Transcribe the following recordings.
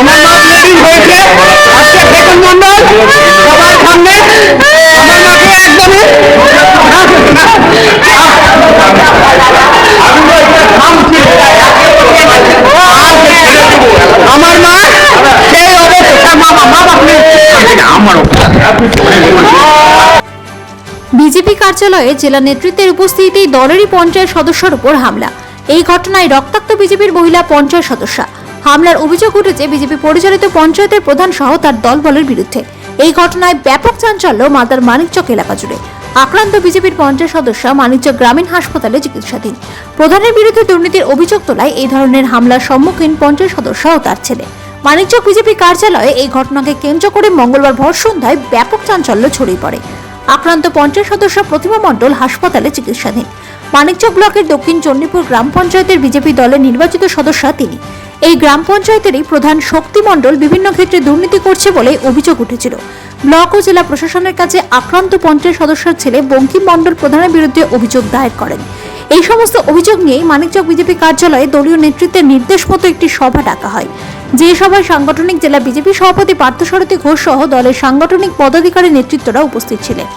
আমার মা মিটিং হয়েছে। আজকে ফেকুন মন্ডল সবার সামনে আমার মাকে একদমই আমার মা সেই অবস্থা মা মা আপনি আমার বিজেপি কার্যালয়ে জেলা নেতৃত্বের উপস্থিতিতেই দলেরই পঞ্চায়েত সদস্যর উপর হামলা। এই ঘটনায় রক্তাক্ত বিজেপির মহিলা পঞ্চায়েত সদস্যা। হামলার অভিযোগ উঠেছে বিজেপি পরিচালিত পঞ্চায়েতের প্রধান সহ তার দলবলের বিরুদ্ধে। এই ঘটনায় ব্যাপক চাঞ্চল্য মাদার মানিকচক এলাকা জুড়ে। আক্রান্ত বিজেপির পঞ্চায়েত সদস্য মানিকচক গ্রামীণ হাসপাতালে চিকিৎসাধীন। প্রধানের বিরুদ্ধে দুর্নীতির অভিযোগ তোলায় এই ধরনের হামলার সম্মুখীন পঞ্চায়েত সদস্য ও তার ছেলে। মানিকচক বিজেপি কার্যালয়ে এই ঘটনাকে কেন্দ্র করে মঙ্গলবার ভর সন্ধ্যায় ব্যাপক চাঞ্চল্য ছড়িয়ে পড়ে। আক্রান্ত পঞ্চায়েত সদস্য প্রতিমা মণ্ডল হাসপাতালে চিকিৎসাধীন। মানিকচক ব্লকের দক্ষিণ চণ্ডীপুর গ্রাম পঞ্চায়েতের বিজেপি দলের নির্বাচিত সদস্য তিনি। এই গ্রাম পঞ্চায়েতেরই প্রধান শক্তি মণ্ডল বিভিন্ন ক্ষেত্রে দুর্নীতি করছে বলে অভিযোগ উঠেছিল। ব্লক ও জেলা প্রশাসনের কাছে আক্রান্ত পঞ্চায়েত সদস্যের ছেলে বঙ্কিম মণ্ডল প্রধানের বিরুদ্ধে অভিযোগ দায়ের করেন। এই সমস্ত অভিযোগ নিয়েই মানিকচক বিজেপি কার্যালয়ে দলীয় নেতৃত্বের নির্দেশ মতো একটি সভা ডাকা হয়। যে সভায় সাংগঠনিক জেলা বিজেপি সভাপতি পার্থসারথী ঘোষ সহ দলের সাংগঠনিক পদাধিকারী নেতৃত্বরা উপস্থিত ছিলেন।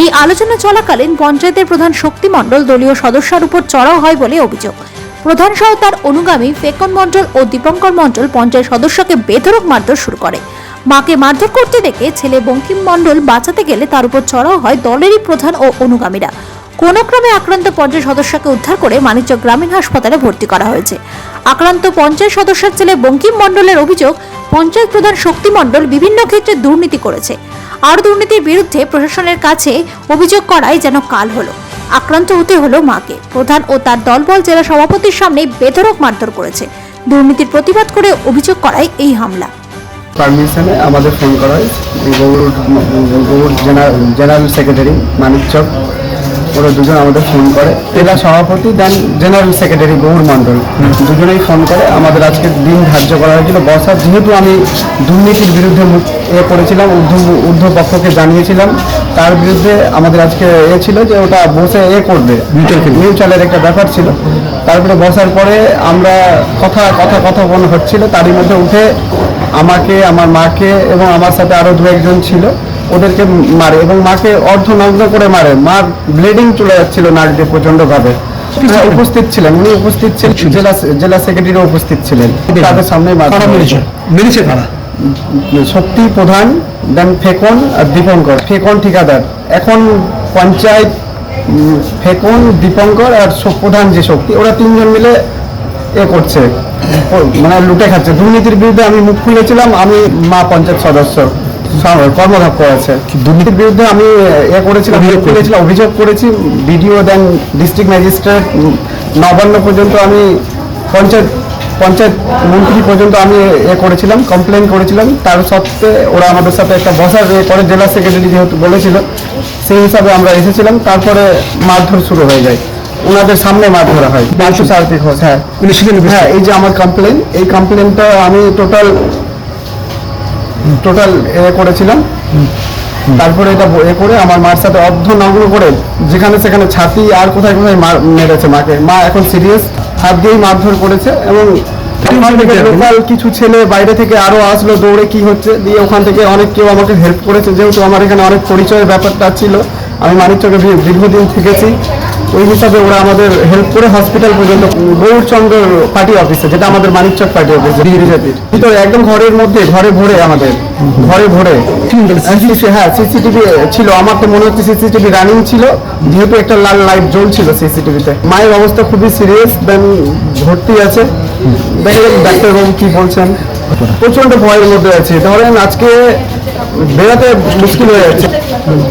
এই আলোচনা চলাকালীন পঞ্চায়েতের প্রধান শক্তি মণ্ডল দলীয় সদস্যের উপর চড়াও হয় বলে অভিযোগ। প্রধান সহ তার অনুগামী ফেকন মণ্ডল ও দীপঙ্কর মণ্ডল পঞ্চায়েত সদস্যকে বেধরক মারধর শুরু করে। মাকে মারধর করতে দেখে ছেলে বঙ্কিম মণ্ডল বাঁচাতে গেলে তার উপর চড়াও হয় দলেরই প্রধান ও অনুগামীরা। কোনো ক্রমে আক্রান্ত পঞ্চায়েত সদস্যকে উদ্ধার করে মানিকচক গ্রামীণ হাসপাতালে ভর্তি করা হয়েছে। আক্রান্ত পঞ্চায়েত সদস্যের ছেলে বঙ্কিম মণ্ডলের অভিযোগ, পঞ্চায়েত প্রধান শক্তি মণ্ডল বিভিন্ন ক্ষেত্রে দুর্নীতি করেছে। আর দুর্নীতির বিরুদ্ধে প্রশাসনের কাছে অভিযোগ করাই যেন কাল হলো। আক্রান্ত হতে হলো মাকে। প্রধান ও তার দলবল জেলা সভাপতির সামনে বেধরক মারধর করেছে। দুর্নীতির প্রতিবাদ করে অভিযোগ করায় এই হামলা। পারমিশনে আমাদের ফোন করা হয়। জেনারেল সেক্রেটারি মানিক চক ওরা দুজন আমাদের ফোন করে। জেলা সভাপতি then general secretary Gour Mondal. দুজনেই ফোন করে আমাদের আজকে দিন ধার্য করা হয়েছিল। বসার যেহেতু আমি দুর্নীতির বিরুদ্ধে এ করেছিলাম ঊর্ধ্ব পক্ষকে জানিয়েছিলাম তার বিরুদ্ধে আমাদের আজকে এ ছিল যে ওটা বসে এ করবে। মিউচুয়ালের একটা ব্যাপার ছিল। তারপরে বসার পরে আমরা কথা কথা কথা বলা হচ্ছিল। তারই মধ্যে উঠে আমাকে আমার মাকে এবং আমার সাথে আরও দু একজন ছিল। ওদেরকে মারে এবং মাকে অর্ধনগ্ন করে মারে। মার ব্লিডিং চলে যাচ্ছিল নাড়িতে প্রচণ্ড ভাবে উপস্থিত ছিলেন উনি উপস্থিত ছিলেন জেলা জেলা সেক্রেটারিও উপস্থিত ছিলেন। তাদের সামনে মেরেছে শক্তি প্রধান দেন ফেকন আর দীপঙ্কর। ফেকন ঠিকাদার। এখন পঞ্চায়েত ফেকন দীপঙ্কর আর প্রধান যে শক্তি ওরা তিনজন মিলে এ করছে। মানে লুটে খাচ্ছে। দুর্নীতির বিরুদ্ধে আমি মুখ খুলেছিলাম আমি মা পঞ্চায়েত সদস্য। কর্মদক্ষ আছে দুর্নীতির বিরুদ্ধে আমি এ করেছিলাম অভিযোগ করেছিলাম অভিযোগ করেছি। BDO then district magistrate Nabanna পর্যন্ত আমি পঞ্চায়েত পঞ্চায়েত মন্ত্রী পর্যন্ত আমি এ করেছিলাম কমপ্লেন করেছিলাম। তার সত্ত্বে ওরা আমাদের সাথে একটা বসার করে জেলা সেক্রেটারি যেহেতু বলেছিল সেই হিসাবে আমরা এসেছিলাম। তারপরে মারধর শুরু হয়ে যায়। ওনাদের সামনে মারধর হয়। পাঁচশো সারথী হ্যাঁ। হ্যাঁ এই যে আমার কমপ্লেন এই কমপ্লেনটা আমি টোটাল টোটাল এ করেছিলাম। তারপরে এটা এ করে আমার মার সাথে অর্ধ নগ্ন করে যেখানে সেখানে ছাতি আর কোথায় কোথায় মার মেরেছে মাকে। মা এখন সিরিয়াস হাত দিয়েই মারধর করেছে এবং লোকাল কিছু ছেলে বাইরে থেকে আরও আসলো দৌড়ে কি হচ্ছে দিয়ে ওখান থেকে অনেক কেউ আমাকে হেল্প করেছে। যেহেতু আমার এখানে অনেক পরিচয়ের ব্যাপারটা ছিল আমি মানিকচকে চোখে দীর্ঘদিন থেকেছি। ওই হিসাবে ওরা আমাদের হেল্প করে হসপিটাল পর্যন্ত গৌরচন্দ্র পার্টি অফিসে যেটা আমাদের মানিকচক পার্টি অফিস ভিতরে একদম ঘরের মধ্যে, ঘরে ভরে আমাদের, ঘরে ভরে। হ্যাঁ সিসিটিভি ছিল, আমার তো মনে হচ্ছে সিসিটিভি রানিং ছিল, যেহেতু একটা লাল লাইট জ্বলছিল সিসিটিভিতে মায়ের অবস্থা খুবই সিরিয়াস দেন ভর্তি আছে। দেখলেন ডাক্তারবাবু কি বলছেন? প্রচণ্ড ভয়ের মধ্যে আছে। ধরেন আজকে বেরোতে মুশকিল হয়ে যাচ্ছে।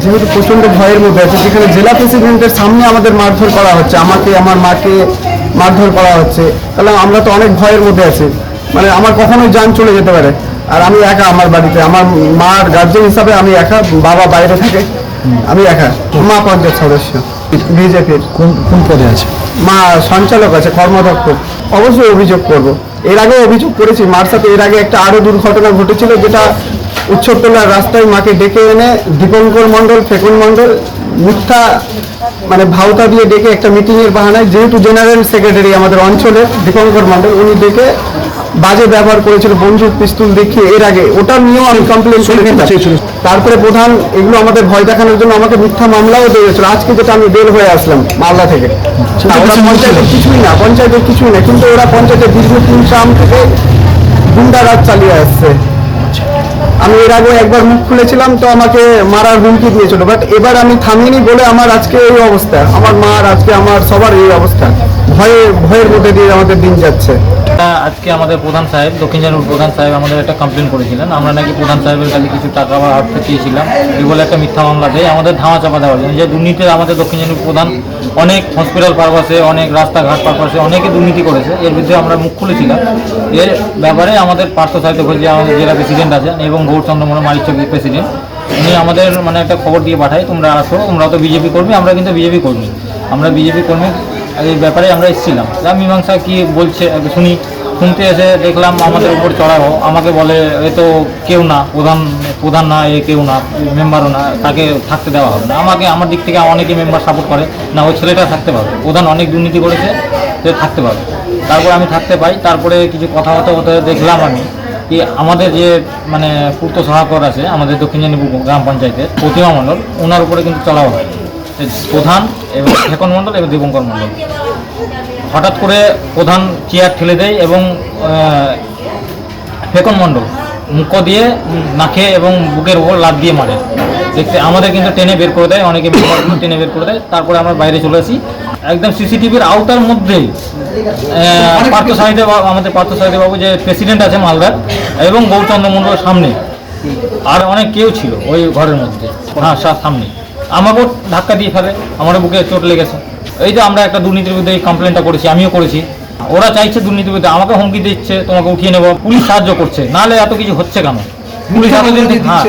যেহেতু প্রচণ্ড ভয়ের মধ্যে আছে, যেখানে জেলা প্রেসিডেন্টের সামনে আমাদের মারধর করা হচ্ছে, আমাকে, আমার মাকে মারধর করা হচ্ছে, তাহলে আমরা তো অনেক ভয়ের মধ্যে আছি। মানে আমার কখনোই যান চলে যেতে পারে। আর আমি একা আমার বাড়িতে, আমার মার গার্জেন হিসাবে আমি একা, বাবা বাইরে থাকে, আমি একা, মা পঞ্চায়েত সদস্য। বিজেপির কোন কোন পদে আছে? মা সঞ্চালক আছে কর্মদক্ষ অবশ্যই অভিযোগ করব। এর আগে অভিযোগ করেছি, মার সাথে এর আগে একটা আরও দুর্ঘটনা ঘটেছিল, যেটা উচ্চতলার রাস্তায় মাকে ডেকে এনে দীপঙ্কর মণ্ডল, ফেকুন মণ্ডল মিথ্যা মানে ভাওতা দিয়ে ডেকে একটা মিটিং এর বাহানায় যেহেতু জেনারেল সেক্রেটারি আমাদের অঞ্চলে দীপঙ্কর মণ্ডল উনি ডেকে বাজে ব্যবহার করেছিল বন্দুক পিস্তুল দেখিয়ে এর আগে। ওটা নিয়েও আমি কমপ্লেন করেছিলাম তারপরে প্রধান এগুলো আমাদের ভয় দেখানোর জন্য আমাকে মিথ্যা মামলাও দিয়েছিল আজকে যেটা আমি বের হয়ে আসলাম মালদা থেকে। পঞ্চায়েতের কিছুই না পঞ্চায়েতের কিছুই না কিন্তু ওরা পঞ্চায়েতের দীর্ঘ তিন সাম থেকে গুন্ডারাজ চালিয়ে আসছে। আমি এর আগে একবার মুখ খুলেছিলাম, তো আমাকে মারার হুমকি দিয়েছিল। বাট এবার আমি থামিনি বলে আমার আজকে এই অবস্থা। আমার মার আজকে আমার সবার এই অবস্থা। ভয়ে, ভয়ের মধ্যে দিয়ে আমাদের দিন যাচ্ছে। আজকে আমাদের প্রধান সাহেব, দক্ষিণ জানুর প্রধান সাহেব আমাদের একটা কমপ্লেন করেছিলেন। আমরা নাকি প্রধান সাহেবের কাছে কিছু টাকা বা অর্থ চেয়েছিলাম। এই বলে একটা মিথ্যা মামলা দেয়। আমাদের ধামা চাপা দেওয়ার জন্য। যে দুর্নীতির আমাদের দক্ষিণ জানুর প্রধান অনেক হসপিটাল পারপাসে অনেক রাস্তাঘাট পারপাসে অনেকে দুর্নীতি করেছে। এর বিরুদ্ধে আমরা মুখ খুলেছিলাম। এর ব্যাপারে আমাদের পার্থ সাহিত্য যে আমাদের জেলা প্রেসিডেন্ট আছেন এবং গৌরচন্দ্র মনে মারিচক প্রেসিডেন্ট উনি আমাদের মানে একটা খবর দিয়ে পাঠায়, তোমরা আসো, তোমরা তো বিজেপি কর্মী, আমরা কিন্তু বিজেপি কর্মী। আমরা বিজেপি কর্মী এই ব্যাপারে আমরা এসেছিলাম। যা মীমাংসা কি বলছে শুনি, শুনতে এসে দেখলাম আমাদের উপর চড়াও। আমাকে বলে, এ তো কেউ না, প্রধান প্রধান না, এ কেউ না, মেম্বারও না, তাকে থাকতে দেওয়া হবে না। আমাকে, আমার দিক থেকে অনেকে মেম্বার সাপোর্ট করে না, ওই ছেলেটা থাকতে পারবে। প্রধান অনেক দুর্নীতি করেছে, সে থাকতে পারবে। তারপরে আমি থাকতে পাই, তারপরে কিছু কথা হতে হতে দেখলাম আমি কি আমাদের যে মানে পূর্ত সহায়কর আছে, আমাদের দক্ষিণ জানিপুর গ্রাম পঞ্চায়েতের প্রতিমা মণ্ডল, ওনার উপরে কিন্তু চড়াও হয়। প্রধান এবং শেখন মণ্ডল এবং দীপঙ্কর মণ্ডল। হঠাৎ করে প্রধান চেয়ার ঠেলে দেয় এবং ফেকন মণ্ডল মুখ দিয়ে নাকে এবং বুকের ওপর লাভ দিয়ে মারে। দেখতে আমাদের কিন্তু টেনে বের করে দেয়, অনেকে টেনে বের করে দেয়। তারপরে আমরা বাইরে চলে আসি। একদম সিসিটিভির আওতার মধ্যেই পার্থ সাহিদে আমাদের পার্থ বাবু যে প্রেসিডেন্ট আছে মালদার এবং গৌরচন্দ্র মণ্ডলের সামনে। আর অনেক কেউ ছিল ওই ঘরের মধ্যে। হ্যাঁ সামনে। আমাকেও ধাক্কা দিয়ে ফেলে আমার বুকে চোট লেগেছে। এই যে আমরা একটা দুর্নীতির বিরুদ্ধে এই কমপ্লেনটা করেছি আমিও করেছি। ওরা চাইছে দুর্নীতির বিরুদ্ধে আমাকে হুমকি দিচ্ছে তোমাকে উঠিয়ে নেব পুলিশ সাহায্য করছে নাহলে এত কিছু হচ্ছে কেন? পুলিশ হ্যাঁ।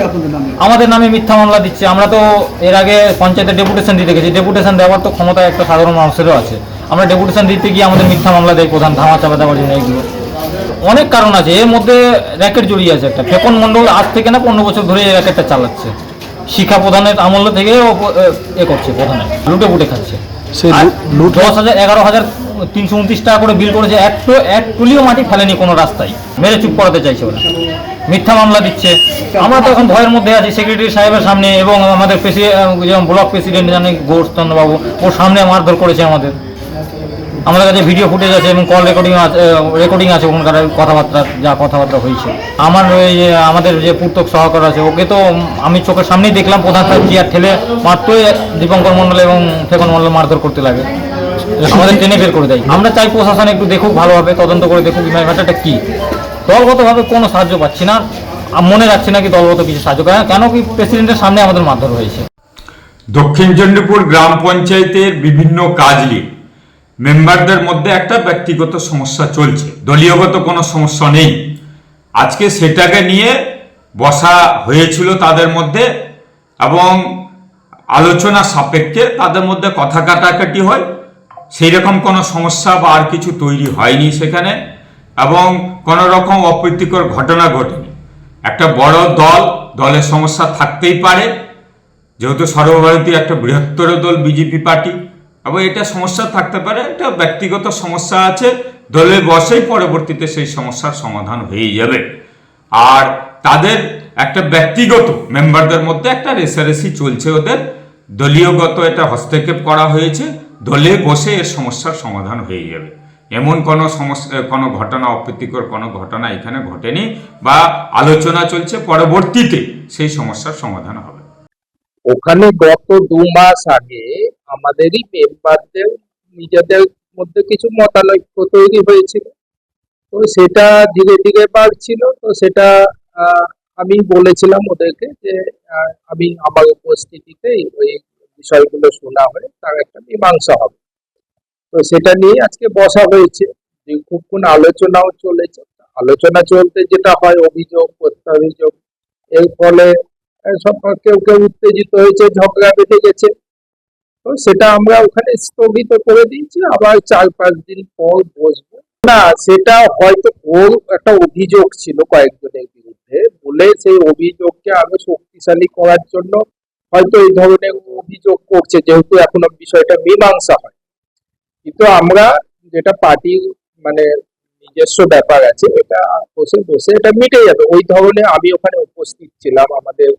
আমাদের নামে মিথ্যা মামলা দিচ্ছে আমরা তো এর আগে পঞ্চায়েতে ডেপুটেশন দিতে গেছি ডেপুটেশন দেওয়ার তো ক্ষমতা একটা সাধারণ মানুষেরও আছে। আমরা ডেপুটেশন দিতে গিয়ে আমাদের মিথ্যা মামলা দেয় প্রধান ধামা চাপা দেওয়ার জন্য এইগুলো। অনেক কারণ আছে এর মধ্যে র্যাকেট জড়িয়ে আছে একটা। ফেকন মণ্ডল আজ থেকে না পনেরো বছর ধরে এই র্যাকেটটা চালাচ্ছে। শিক্ষা প্রধানের আমল থেকে ও এ করছে প্রধানে। লুটে পুটে খাচ্ছে। দশ হাজার এগারো হাজার তিনশো উনত্রিশ টাকা করে বিল করেছে। এক তো এক তুলিও মাটি ফেলেনি কোনো রাস্তায়। মেরে চুপ করাতে চাইছে ওরা। মিথ্যা মামলা দিচ্ছে। আমরা তো এখন ভয়ের মধ্যে আছি। সেক্রেটারি সাহেবের সামনে এবং আমাদের প্রেসিডেন্ট যেমন ব্লক প্রেসিডেন্ট জানে গৌরচন্দ্র বাবু ওর সামনে মারধর করেছে আমাদের। আমাদের কাছে ভিডিও ফুটেজ আছে এবং কল রেকর্ডিং আছে রেকর্ডিং আছে ওখানকার কথাবার্তা, যা কথাবার্তা হয়েছে। আমার ওই আমাদের যে পূর্তক সহকার আছে, ওকে তো আমি চোখের সামনেই দেখলাম প্রধান সাহেব চেয়ার ঠেলে মাত্রই দীপঙ্কর মণ্ডল এবং ফেকন মণ্ডল মারধর করতে লাগে। আমাদের টেনে বের করে দেয়। আমরা চাই প্রশাসন একটু দেখুক ভালোভাবে, তদন্ত করে দেখুক এই ব্যাপারটা কী। দলগতভাবে কোনো সাহায্য পাচ্ছি না। মনে রাখছি না কি দলগত কিছু সাহায্য করে কেন কি প্রেসিডেন্টের সামনে আমাদের মারধর হয়েছে। দক্ষিণ চন্দ্রপুর গ্রাম পঞ্চায়েতের বিভিন্ন কাজ নিয়ে মেম্বারদের মধ্যে একটা ব্যক্তিগত সমস্যা চলছে। দলীয়গত কোনো সমস্যা নেই। আজকে সেটাকে নিয়ে বসা হয়েছিল তাদের মধ্যে এবং আলোচনা সাপেক্ষে তাদের মধ্যে কথা কাটাকাটি হয়। সেই রকম কোনো সমস্যা বা আর কিছু তৈরি হয়নি সেখানে এবং কোনো রকম অপ্রীতিকর ঘটনা ঘটেনি। একটা বড় দল, দলের সমস্যা থাকতেই পারে। যেহেতু সর্বভারতীয় একটা বৃহত্তর দল, বিজেপি পার্টি এবং এটা সমস্যা থাকতে পারে, এটা ব্যক্তিগত সমস্যা আছে, দলে বসেই পরবর্তীতে সেই সমস্যার সমাধান হয়ে যাবে। আর তাদের একটা ব্যক্তিগত মেম্বারদের মধ্যে একটা রেসারেসি চলছে ওদের। দলীয়গত এটা হস্তক্ষেপ করা হয়েছে, দলে বসে এর সমস্যার সমাধান হয়ে যাবে। এমন কোনো সমস্যা, কোনো ঘটনা, অপ্রীতিকর কোনো ঘটনা এখানে ঘটেনি বা আলোচনা চলছে, পরবর্তীতে সেই সমস্যার সমাধান হবে। ওখানে গত দু মাস আগে আমাদেরই মেম্বারদের নিজেদের মধ্যে কিছু মতানৈক্য তৈরি হয়েছিল। তো সেটা ধীরে ধীরে বাড়ছিল। তো সেটা আমি বলেছিলাম ওদেরকে যে আমি আমার উপস্থিতিতে ওই বিষয়গুলো শোনা হয়ে তার একটা মীমাংসা হবে। তো সেটা নিয়ে আজকে বসা হয়েছে। দীর্ঘক্ষণ আলোচনাও চলেছে। আলোচনা চলতে যেটা হয়, অভিযোগ, প্রত্যাভিযোগ, এর ফলে সব কেউ কেউ উত্তেজিত হয়েছে, ঝগড়া বেঁধে গেছে। তো সেটা আমরা ওখানে স্থগিত করে দিয়েছি, আবার চার পাঁচ দিন পর বসবো। না, সেটা হয়তো ওর একটা অভিযোগ ছিল কয়েকজনের বিরুদ্ধে, বলে সেই অভিযোগকে আরও শক্তিশালী করার জন্য হয়তো এই ধরনের অভিযোগ করছে, যেহেতু এখনও বিষয়টা মীমাংসা হয়। কিন্তু আমরা যেটা পার্টির মানে নিজস্ব ব্যাপার আছে, এটা বসে বসে এটা মিটে যাবে। ওই ধরনের আমি ওখানে উপস্থিত ছিলাম আমাদের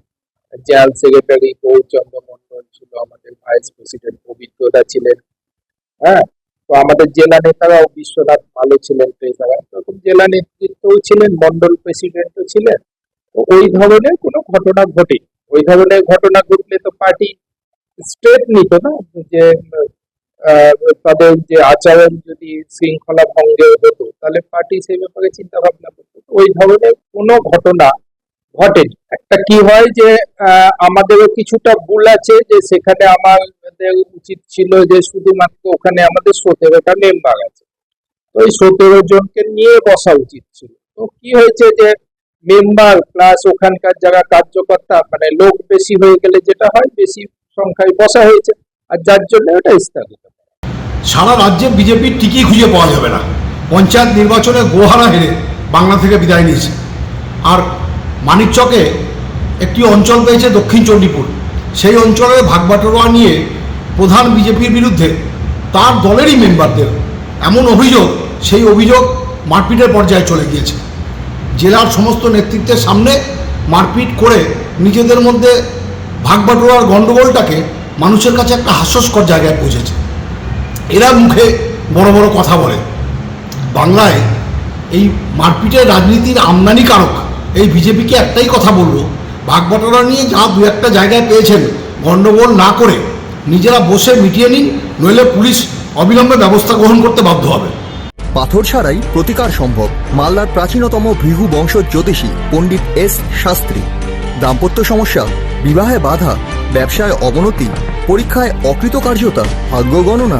জেনারেল সেক্রেটারি গৌরচন্দ্র মন্ডল ছিল আমাদের ভাইস প্রেসিডেন্ট পবিত্রদা ছিলেন। হ্যাঁ? তো আমাদের জেলা নেতারাও বিশ্বনাথ ভালো ছিলেন, ট্রেজারার। তখন জেলা নেতৃত্বও ছিলেন, মন্ডল প্রেসিডেন্টও ছিলেন। তো ওই ধরনের কোনো ঘটনা ঘটে ওই ধরনের ঘটনা ঘটলে তো পার্টি স্টেপ নিত না যে তাদের যে আচরণ যদি শৃঙ্খলা ভঙ্গে হতো, তাহলে পার্টি সেই ব্যাপারে চিন্তা ভাবনা করতো। ওই ধরনের কোনো ঘটনা ঘটেনি একটা কি হয় যে আমাদেরও কিছুটা ভুল আছে যে সেখানে আমাদের উচিত ছিল যে শুধুমাত্র ওখানে আমাদের সতেরোটা মেম্বার আছে। তো ওই সতেরো জনকে নিয়ে বসা উচিত ছিল। তো কি হয়েছে যে মেম্বার প্লাস ওখানকার যারা কার্যকর্তা মানে লোক বেশি হয়ে গেলে যেটা হয়, বেশি সংখ্যায় বসা হয়েছে। আর যার জন্য ওটা স্থগিত। সারা রাজ্যে বিজেপির টিকি খুঁজে পাওয়া যাবে না। পঞ্চায়েত নির্বাচনে গোহারা হেরে বাংলা থেকে বিদায় নিয়েছে। আর মানিকচকে একটি অঞ্চল পেয়েছে দক্ষিণ চণ্ডীপুর। সেই অঞ্চলের ভাগবাটোয়া নিয়ে প্রধান বিজেপির বিরুদ্ধে তার দলেরই মেম্বারদের এমন অভিযোগ, সেই অভিযোগ মারপিটের পর্যায়ে চলে গিয়েছে। জেলার সমস্ত নেতৃত্বের সামনে মারপিট করে নিজেদের মধ্যে ভাগবাটোয়ার গণ্ডগোলটাকে মানুষের কাছে একটা হাস্যস্কর জায়গায় পৌঁছেছে। এরা মুখে বড় বড় কথা বলে। বাংলায় এই মারপিটের রাজনীতির আমদানিকারক এই বিজেপিকে একটাই কথা বলব ভাগবটরা নিয়ে যা দু একটা জায়গায় পেয়েছেন, গণ্ডগোল না করে নিজেরা বসে মিটিয়ে নিন, নইলে পুলিশ অবিলম্বে ব্যবস্থা গ্রহণ করতে বাধ্য হবে। পাথর ছাড়াই প্রতিকার সম্ভব, মালদার প্রাচীনতম ভৃগু বংশ জ্যোতিষী পণ্ডিত এস শাস্ত্রী। দাম্পত্য সমস্যা, বিবাহে বাধা, ব্যবসায় অবনতি, পরীক্ষায় অকৃতকার্যতা, ভাগ্য গণনা